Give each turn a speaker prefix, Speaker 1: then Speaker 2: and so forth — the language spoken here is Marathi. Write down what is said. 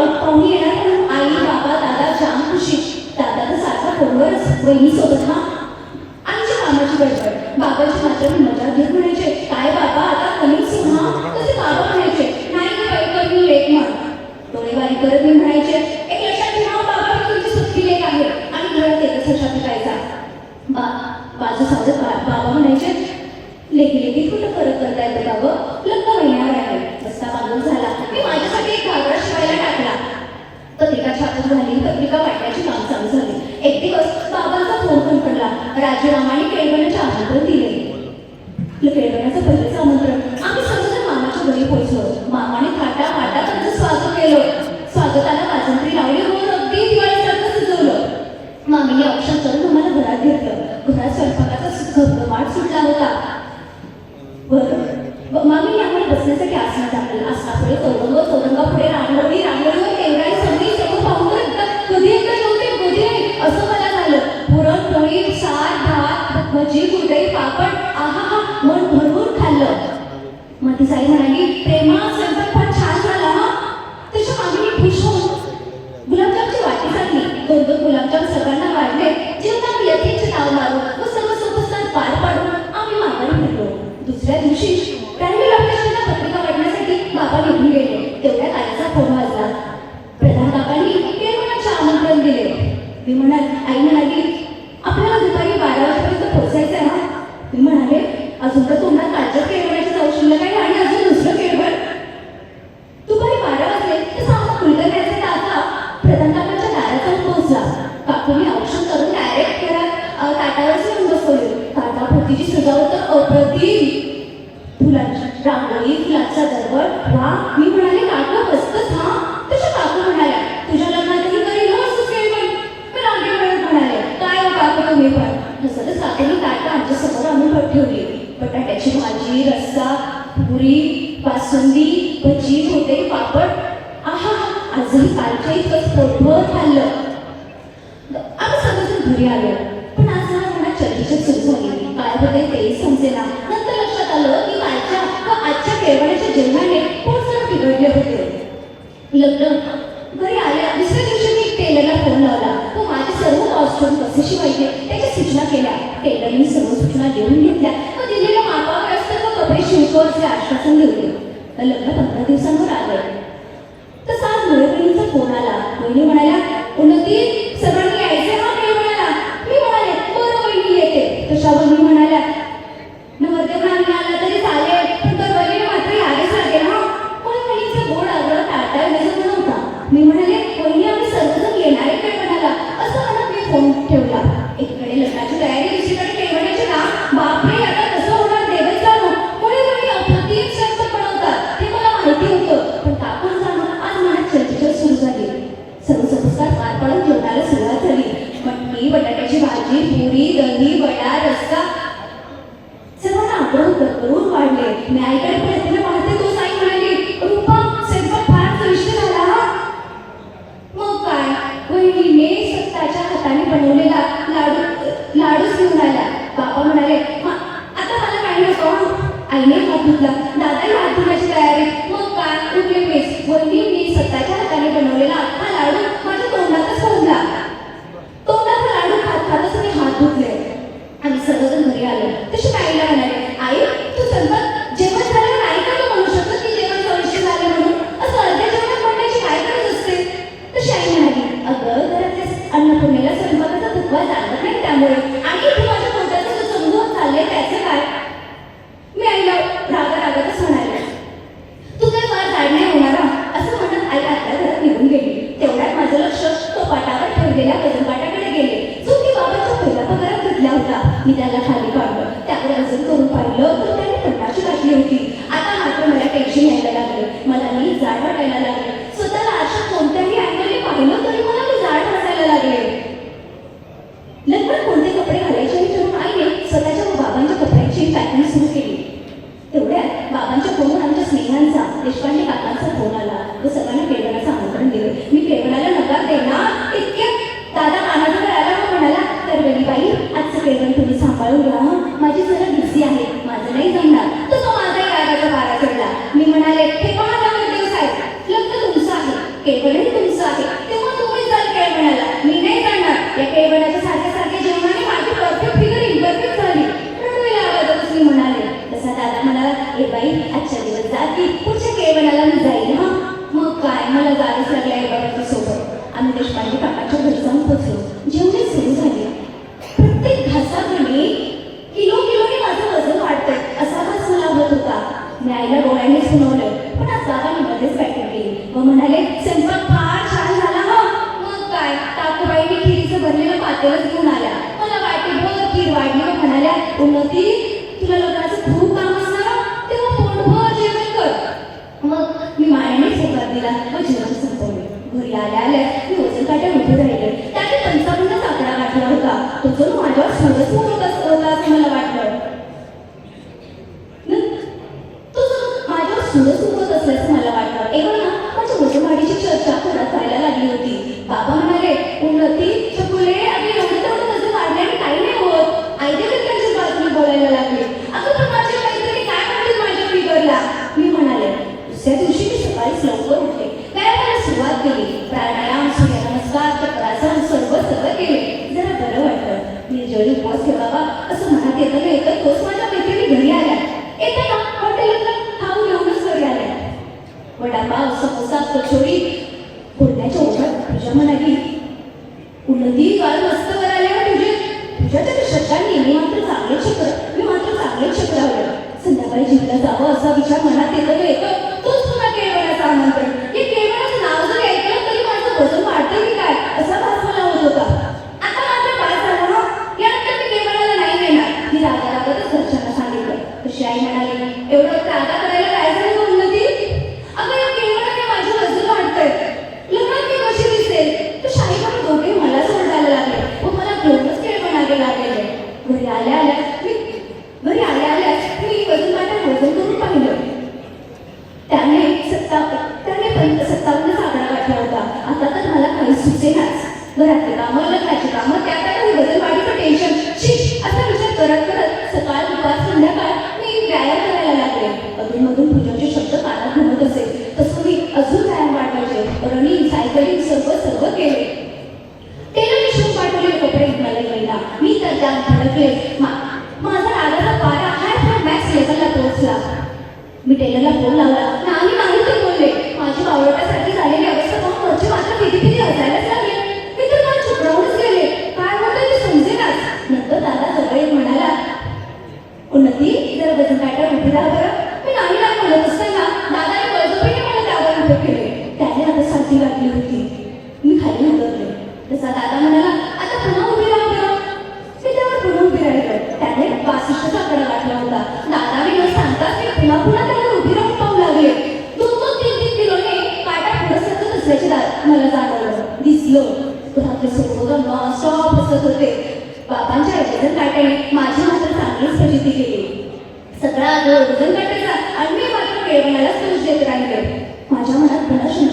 Speaker 1: पाहुणे येणार आई बाबा दादा जाम खुशी. दादा तर सारखा फोनवरच बहिणीसोबत हा Yo creo que no se puede माहिती आलं. पण आज मला थोड्या चर्चेच्या सुरू झाली. काय होते तेही समजेला नंतर लक्षात आलं की कालच्या व आजच्या केळवण्याच्या जेवणाने पोटसर बिघडले होते. लग्न घरी आल्या दुसऱ्या दिवशी मी टेलरला फोन लावला. तो माझे सर्व कॉस्ट्यूम कसे शिवायचे त्याच्या सूचना केल्या. टेलरनी सर्व सूचना लिहून घेतल्या. व दिलेल्या मापावर सर्व कपडे शिवतो असे आश्वासन लिहिले लग्न पंधरा दिवसांवर आलं. तर आज मुळे फोन आला. मुली म्हणाल्या estado Obrigada. Rafael mas isso é आईला डोळ्यांनी सुनवलं पण आज बाबांनी मध्येच बॅटिंग केली. व म्हणाले स्वयंपाक फार छान झाला हो. मग काय? काकूबाईने खिरीचं भरलेलं पातेलच घेऊन आल्या. मला वाटेभर खीर वाढली व म्हणाल्या उन्नती तुला लग्नाचं खूप काम असणार तेव्हा पोटभर जेवण कर. मग मी मायाने होकार दिला व जेवण संपवले. घरी आल्या आल्या येताना येतात तोच माझ्या मैत्रिणी घरी आल्या. येताना हॉटेलातला खाऊ घेऊनच घरी आल्या. वडापाव समोसा कचोरी बोलण्याच्या तुझ्या म्हणाली काल मस्त करायला तुझे. तुझ्या त्या मी मात्र चांगले शिकलं मी मात्र चांगले शिकलावलं संध्याकाळी जिंकला जावं असा विचार मनात येतो खुशाई म्हणाली. एवढं राधा मी खाली उतरले. तसा दादा म्हणाला आता पुन्हा उभी राहून मी त्यावर पुन्हा राहिलो. त्याने वासिष्ठचा आकडा वाटला होता. दादा मी मला सांगताच पुन्हा पुन्हा त्याला उभी राहून पाहू लागले. दोन दोन तीन तीन किलोने काटा पुढे सरकत असल्याचे मला जाणवलं. दिसलं. होते. सगळा आणि मी मात्र केळवण्यालाच दोष देत राहिले. माझ्या मनात
Speaker 2: प्रश्न